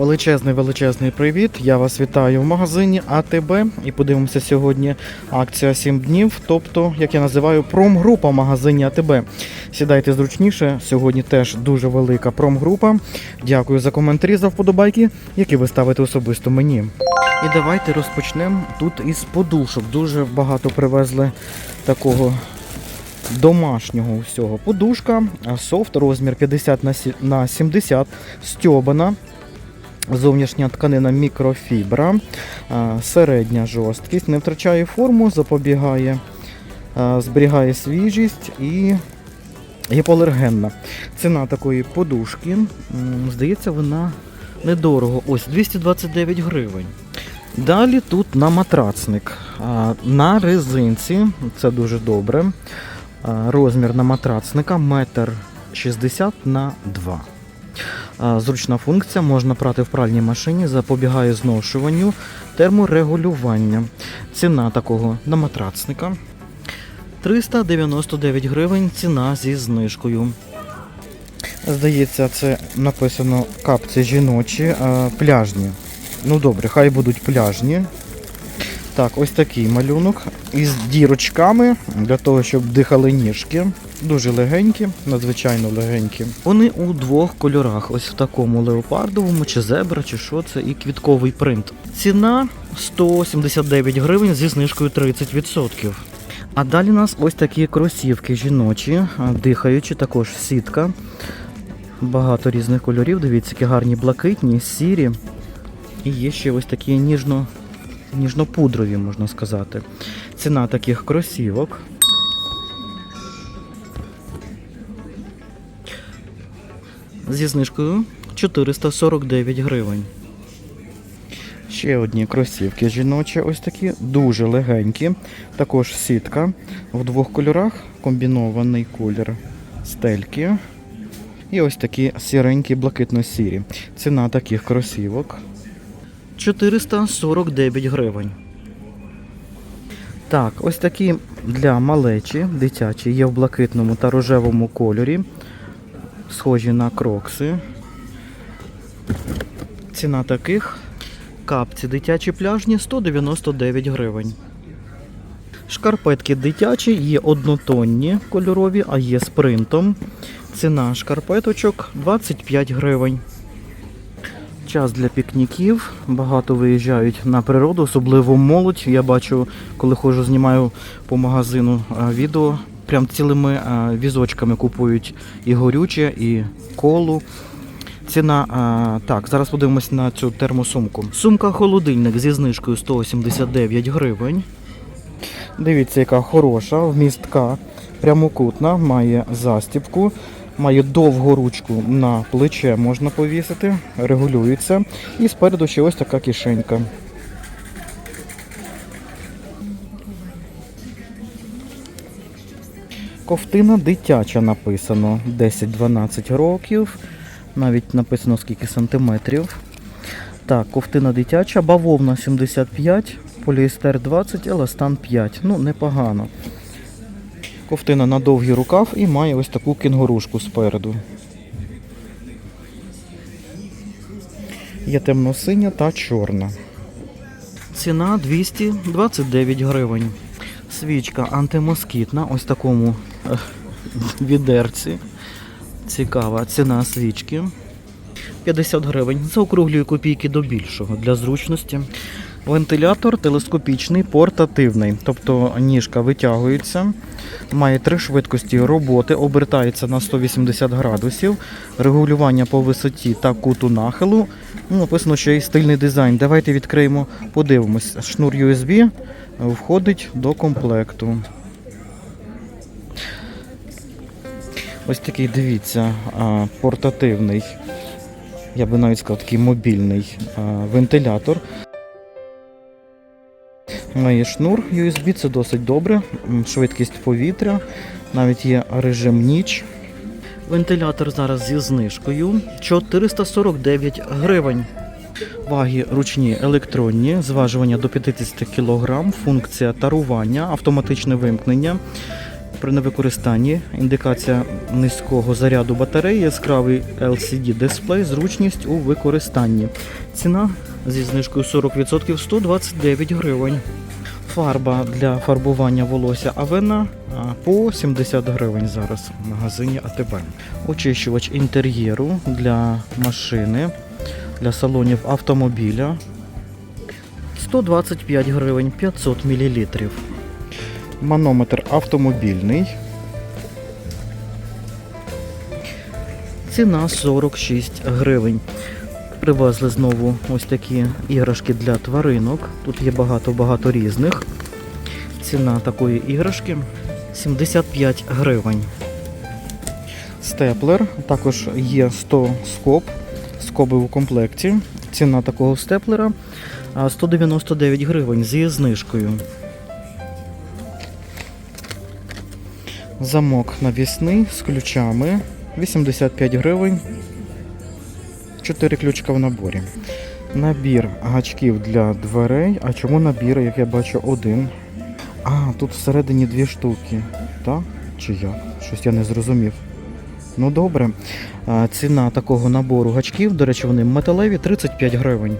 Величезний величезний привіт! Я вас вітаю в магазині АТБ і подивимося сьогодні акція 7 днів, тобто, як я називаю, промгрупа в магазині АТБ. Сідайте зручніше. Сьогодні теж дуже велика промгрупа. Дякую за коментарі, за вподобайки, які ви ставите особисто мені. І давайте розпочнемо тут із подушок. Дуже багато привезли такого домашнього всього. Подушка, а, софт, розмір 50 на сі- на 70, стьобана. Зовнішня тканина мікрофібра, середня жорсткість, не втрачає форму, запобігає, зберігає свіжість і гіпоалергенна. Ціна такої подушки, здається, вона недорого. Ось 229 гривень. Далі тут на матрацник. На резинці, це дуже добре. Розмір на матрацника 1,60 на 2 а, Зручна функція, можна прати в пральній машині, запобігає зношуванню, терморегулювання. Ціна такого на матрацника 399 гривень, ціна зі знижкою. Здається, це написано капці жіночі, а, пляжні. Ну добре, хай будуть пляжні. Так, ось такий малюнок із дірочками для того, щоб дихали ніжки. Дуже легенькі, надзвичайно легенькі. Вони у двох кольорах: ось в такому леопардовому, чи зебра, чи що це, і квітковий принт. Ціна 179 гривень зі знижкою 30%. А далі у нас ось такі кросівки жіночі, дихаючі, також сітка. Багато різних кольорів. Дивіться, які гарні блакитні, сірі. І є ще ось такі ніжно, ніжно-пудрові, можна сказати. Ціна таких кросівок. Зі знижкою 449 гривень. Ще одні кросівки жіночі, ось такі, дуже легенькі. Також сітка в двох кольорах, комбінований колір стельки. І ось такі сіренькі блакитно-сірі. Ціна таких кросівок 449 гривень. Так, ось такі для малечі дитячі є в блакитному та рожевому кольорі. Схожі на крокси. Ціна таких капці дитячі пляжні 199 гривень. Шкарпетки дитячі є однотонні кольорові, а є з принтом. Ціна шкарпеточок 25 гривень. Час для пікніків. Багато виїжджають на природу, особливо молодь. Я бачу, коли ходжу, знімаю по магазину відео. Прям цілими візочками купують і горюче, і колу. Ціна, а, так, зараз подивимось на цю термосумку. Сумка холодильник зі знижкою 189 гривень. Дивіться, яка хороша, вмістка, прямокутна, має застібку, має довгу ручку на плече можна повісити, регулюється. І спереду ще ось така кишенька. Ковтина дитяча написано 10-12 років. Навіть написано скільки сантиметрів. Так, ковтина дитяча, бавовна 75, поліестер 20, еластан 5. Ну, непогано. Ковтина на довгий рукав і має ось таку кінгурушку спереду. Є темно-синя та чорна. Ціна 229 гривень. Свічка антимоскітна, ось такому е, відерці. Цікава ціна свічки. 50 гривень. Заокруглюю копійки до більшого для зручності. Вентилятор телескопічний, портативний, тобто ніжка витягується, має три швидкості роботи, обертається на 180 градусів, регулювання по висоті та куту нахилу. Ну, написано, що і стильний дизайн. Давайте відкриємо, подивимось. Шнур USB входить до комплекту. Ось такий, дивіться, портативний, я би навіть сказав, такий мобільний вентилятор. Має шнур USB, це досить добре. Швидкість повітря, навіть є режим ніч. Вентилятор зараз зі знижкою 449 гривень. Ваги ручні електронні, зважування до 50 кг, функція тарування, автоматичне вимкнення. при невикористанні. Індикація низького заряду батареї, яскравий LCD дисплей, зручність у використанні. Ціна зі знижкою 40% 129 гривень. Фарба для фарбування волосся Авена по 70 гривень зараз в магазині АТБ. Очищувач інтер'єру для машини, для салонів автомобіля 125 гривень 500 мл. Манометр автомобільний. Ціна 46 гривень. Привезли знову ось такі іграшки для тваринок. Тут є багато-багато різних. Ціна такої іграшки 75 гривень. Степлер. Також є 100 скоб. Скоби у комплекті. Ціна такого степлера 199 гривень зі знижкою. Замок навісний з ключами 85 гривень. 4 ключика в наборі. Набір гачків для дверей. А чому набір, як я бачу, один? А, тут всередині дві штуки. Так? Чи як? Щось я не зрозумів. Ну добре. Ціна такого набору гачків, до речі, вони металеві 35 гривень.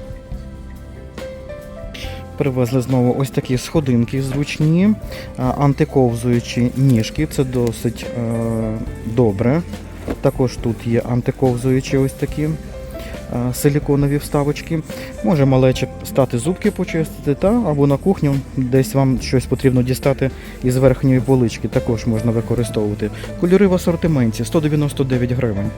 Привезли знову ось такі сходинки зручні, антиковзуючі ніжки. Це досить е, добре. Також тут є антиковзуючі ось такі силіконові вставочки. Може малече стати зубки почистити, та або на кухню десь вам щось потрібно дістати із верхньої полички. Також можна використовувати. Кольори в асортименті 199 гривень.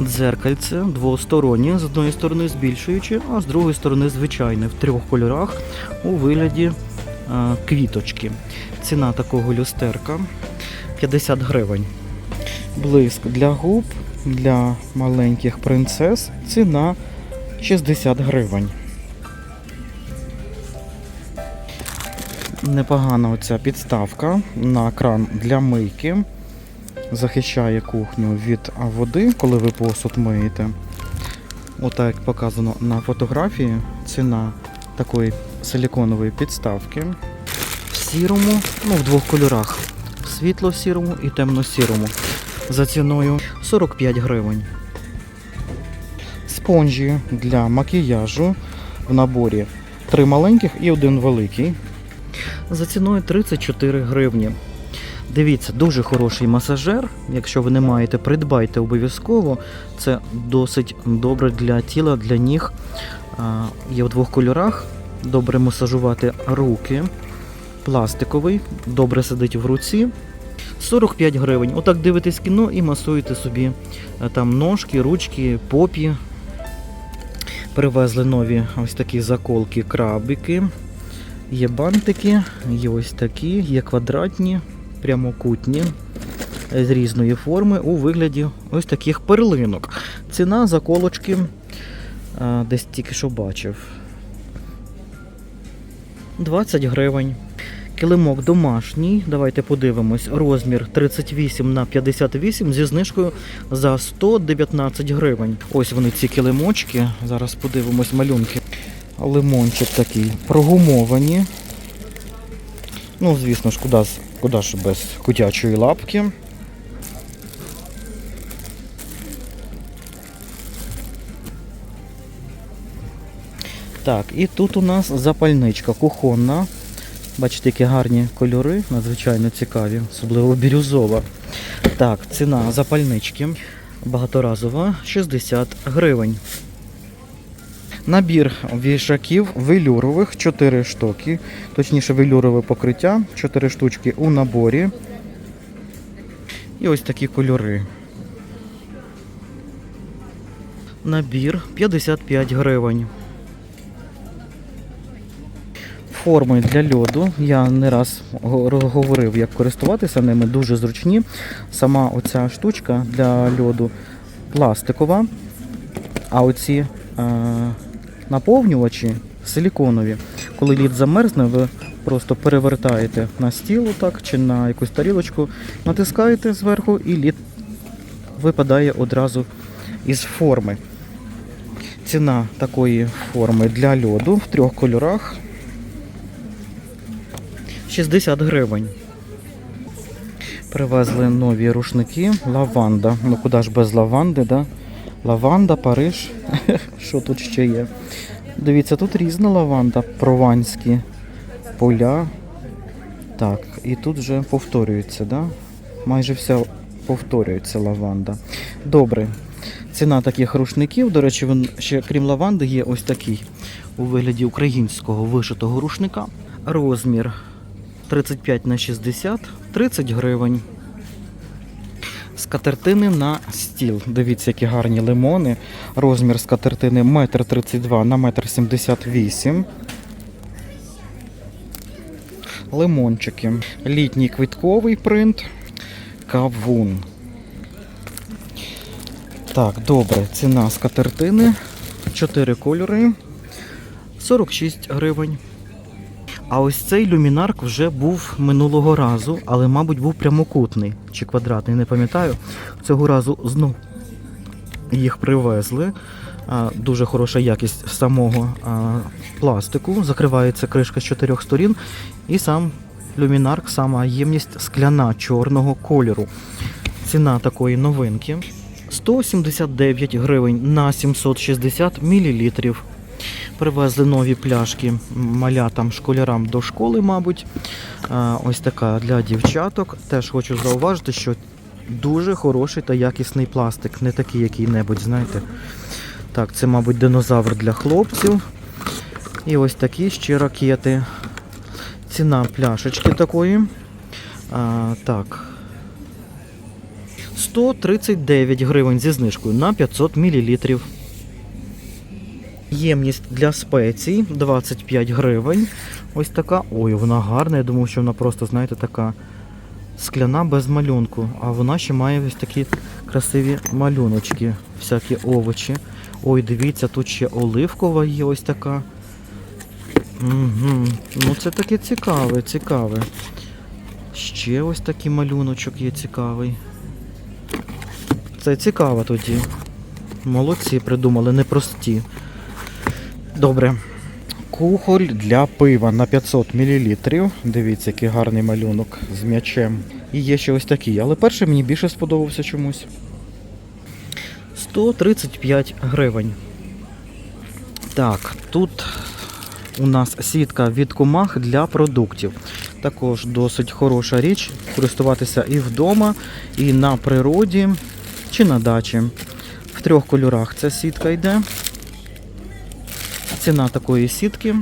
Дзеркальце двостороннє, з одної сторони збільшуючи, а з другої сторони звичайне в трьох кольорах у вигляді е, квіточки. Ціна такого люстерка 50 гривень. Блиск для губ для маленьких принцес. Ціна 60 гривень. Непогана оця підставка на кран для мийки. Захищає кухню від води, коли ви посуд миєте. Отак як показано на фотографії, ціна такої силіконової підставки в сірому, ну в двох кольорах. Світло-сірому і темно-сірому. За ціною 45 гривень. Спонжі для макіяжу в наборі три маленьких і один великий. За ціною 34 гривні. Дивіться, дуже хороший масажер. Якщо ви не маєте, придбайте обов'язково. Це досить добре для тіла, для ніг. Є в двох кольорах. Добре масажувати руки. Пластиковий, добре сидить в руці. 45 гривень. Отак дивитесь кіно і масуєте собі е, там ножки, ручки, попі. Привезли нові ось такі заколки, крабики. Є бантики, є ось такі, є квадратні, прямокутні е, з різної форми у вигляді ось таких перлинок. Ціна заколочки десь тільки що бачив. 20 гривень. Килимок домашній. Давайте подивимось. Розмір 38 на 58 зі знижкою за 119 гривень. Ось вони ці килимочки. Зараз подивимось малюнки. Лимончик такий. Прогумовані. Ну, звісно ж, куди, куди ж без котячої лапки. Так, і тут у нас запальничка кухонна. Бачите, які гарні кольори, надзвичайно цікаві, особливо бірюзова. Так, ціна запальнички багаторазова 60 гривень. Набір вішаків велюрових 4 штуки, точніше велюрове покриття, 4 штучки у наборі. І ось такі кольори. Набір 55 гривень. Форми для льоду. Я не раз говорив, як користуватися ними, дуже зручні. Сама оця штучка для льоду пластикова, а оці е, наповнювачі силіконові. Коли лід замерзне, ви просто перевертаєте на стіл так, чи на якусь тарілочку, натискаєте зверху і лід випадає одразу із форми. Ціна такої форми для льоду в трьох кольорах 60 гривень. Привезли нові рушники. Лаванда. Ну куди ж без лаванди, да? Лаванда, Париж. Що тут ще є? Дивіться, тут різна лаванда, прованські поля. Так, і тут вже повторюється, да? Майже вся повторюється лаванда. Добре. Ціна таких рушників, до речі, він ще крім лаванди, є ось такий у вигляді українського вишитого рушника. Розмір 35 на 60, 30 гривень. Скатертини на стіл. Дивіться, які гарні лимони. Розмір скатертини 1,32 на 1,78 м. Лимончики. Літній квітковий принт. Кавун. Так, добре. Ціна скатертини. 4 кольори. 46 гривень. А ось цей люмінарк вже був минулого разу, але, мабуть, був прямокутний чи квадратний, не пам'ятаю. Цього разу знов їх привезли. Дуже хороша якість самого пластику. Закривається кришка з чотирьох сторін. І сам люмінарк, сама ємність скляна чорного кольору. Ціна такої новинки 179 гривень на 760 мілілітрів. Привезли нові пляшки малятам, школярам до школи, мабуть. Ось така для дівчаток. Теж хочу зауважити, що дуже хороший та якісний пластик, не такий який-небудь, знаєте. Так, це, мабуть, динозавр для хлопців. І ось такі ще ракети. Ціна пляшечки такої. А, так. 139 гривень зі знижкою на 500 мл. Ємність для спецій 25 гривень. Ось така. Ой, вона гарна. Я думав, що вона просто, знаєте, така скляна без малюнку. А вона ще має ось такі красиві малюночки, всякі овочі. Ой, дивіться, тут ще оливкова є ось така. Угу. Ну це таке цікаве, цікаве. Ще ось такий малюночок є цікавий. Це цікаво тоді. Молодці придумали, непрості. Добре. Кухоль для пива на 500 мл. Дивіться, який гарний малюнок з м'ячем. І є ще ось такий, але перший мені більше сподобався чомусь. 135 гривень. Так, тут у нас сітка від комах для продуктів. Також досить хороша річ користуватися і вдома, і на природі, чи на дачі. В трьох кольорах ця сітка йде. Ціна такої сітки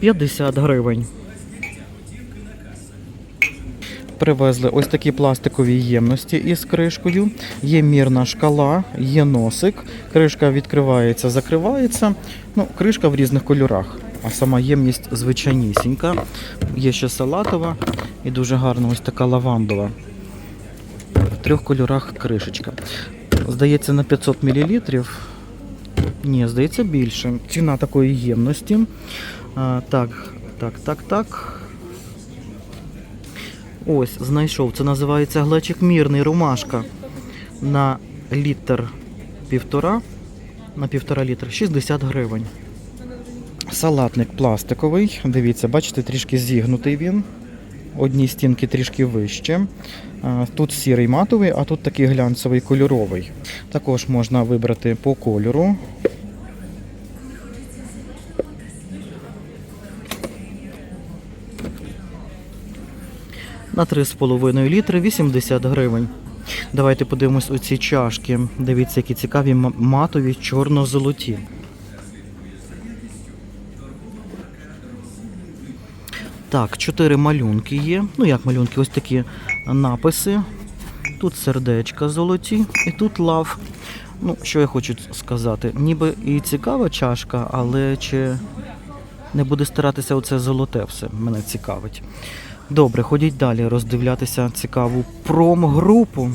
50 гривень. Привезли ось такі пластикові ємності із кришкою. Є мірна шкала, є носик. Кришка відкривається, закривається. Ну, кришка в різних кольорах. А сама ємність звичайнісінька. Є ще салатова і дуже гарна ось така лавандова. В трьох кольорах кришечка. Здається, на 500 мл. Ні, здається, більше. Ціна такої ємності. А, так, так, так, так. Ось, знайшов. Це називається глечик мірний ромашка. На літр півтора. На півтора літра 60 гривень. Салатник пластиковий. Дивіться, бачите, трішки зігнутий він. Одні стінки трішки вище. Тут сірий матовий, а тут такий глянцевий кольоровий. Також можна вибрати по кольору. На 3,5 літри 80 гривень. Давайте подивимось оці чашки. Дивіться, які цікаві матові чорно-золоті. Так, чотири малюнки є. Ну як малюнки, ось такі написи. Тут сердечка золоті і тут лав. Ну, що я хочу сказати? Ніби і цікава чашка, але чи не буде старатися оце золоте все, мене цікавить. Добре, ходіть далі роздивлятися цікаву промгрупу.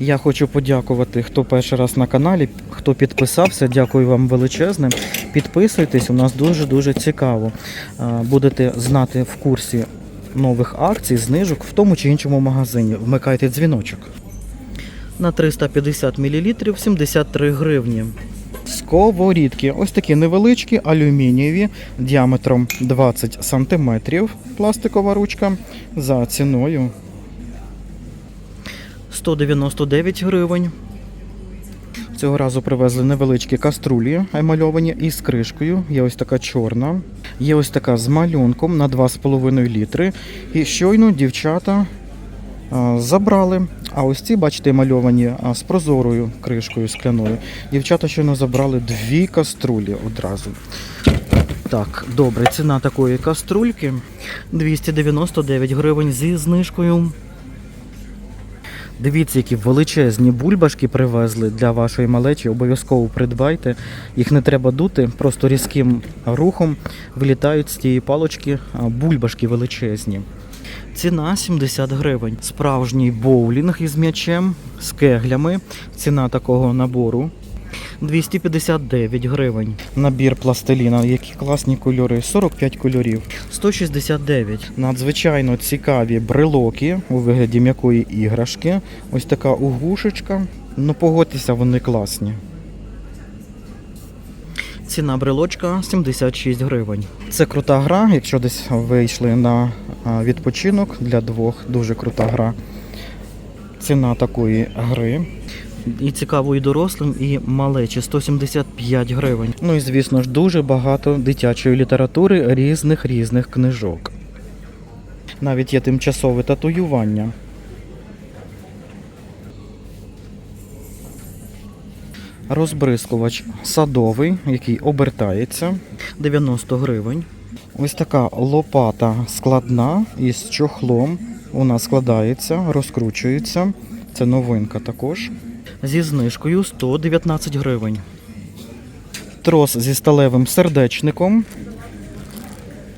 Я хочу подякувати, хто перший раз на каналі, хто підписався. Дякую вам величезне. Підписуйтесь, у нас дуже-дуже цікаво. Будете знати в курсі нових акцій, знижок в тому чи іншому магазині. Вмикайте дзвіночок. На 350 мл 73 гривні. Сковорідки. Ось такі невеличкі, алюмінієві, діаметром 20 см. Пластикова ручка за ціною 199 гривень. Цього разу привезли невеличкі каструлі емальовані із кришкою. Є ось така чорна, є ось така з малюнком на 2,5 літри. І щойно дівчата забрали. А ось ці, бачите, мальовані з прозорою кришкою скляною. Дівчата щойно забрали дві каструлі одразу. Так, добре, ціна такої каструльки 299 гривень зі знижкою. Дивіться, які величезні бульбашки привезли для вашої малечі. Обов'язково придбайте. Їх не треба дути, просто різким рухом вилітають з тієї палочки бульбашки величезні. Ціна 70 гривень. Справжній боулінг із м'ячем, з кеглями. Ціна такого набору 259 гривень. Набір пластиліна, які класні кольори, 45 кольорів. 169. Надзвичайно цікаві брелоки у вигляді м'якої іграшки. Ось така угушечка. Ну погодьтеся, вони класні. Ціна брелочка 76 гривень. Це крута гра, якщо десь вийшли на відпочинок для двох, дуже крута гра. Ціна такої гри. І цікаво і дорослим, і малечі 175 гривень. Ну і звісно ж дуже багато дитячої літератури різних різних книжок. Навіть є тимчасове татуювання. Розбризкувач садовий, який обертається 90 гривень. Ось така лопата складна із чохлом. Вона складається, розкручується. Це новинка також. Зі знижкою 119 гривень. Трос зі сталевим сердечником.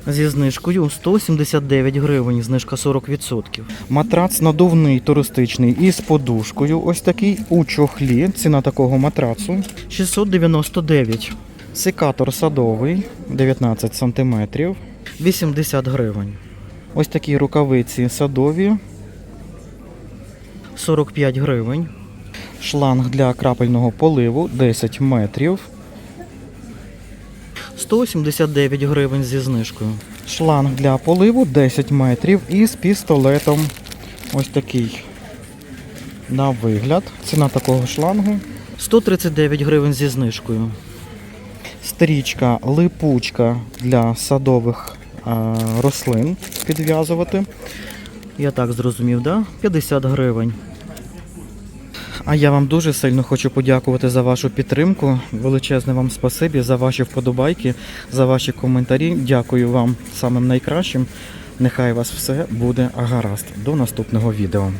Зі знижкою 179 гривень, знижка 40%. Матрац надувний туристичний із подушкою. Ось такий у чохлі. Ціна такого матрацу 699. Секатор садовий 19 см 80 гривень. Ось такі рукавиці садові 45 гривень. Шланг для крапельного поливу 10 метрів. 179 гривень зі знижкою. Шланг для поливу 10 метрів із пістолетом. Ось такий. На вигляд. Ціна такого шлангу 139 гривень зі знижкою. Стрічка липучка для садових а, рослин підв'язувати. Я так зрозумів, да? 50 гривень. А я вам дуже сильно хочу подякувати за вашу підтримку. Величезне вам спасибі за ваші вподобайки, за ваші коментарі. Дякую вам самим найкращим. Нехай вас все буде гаразд. До наступного відео.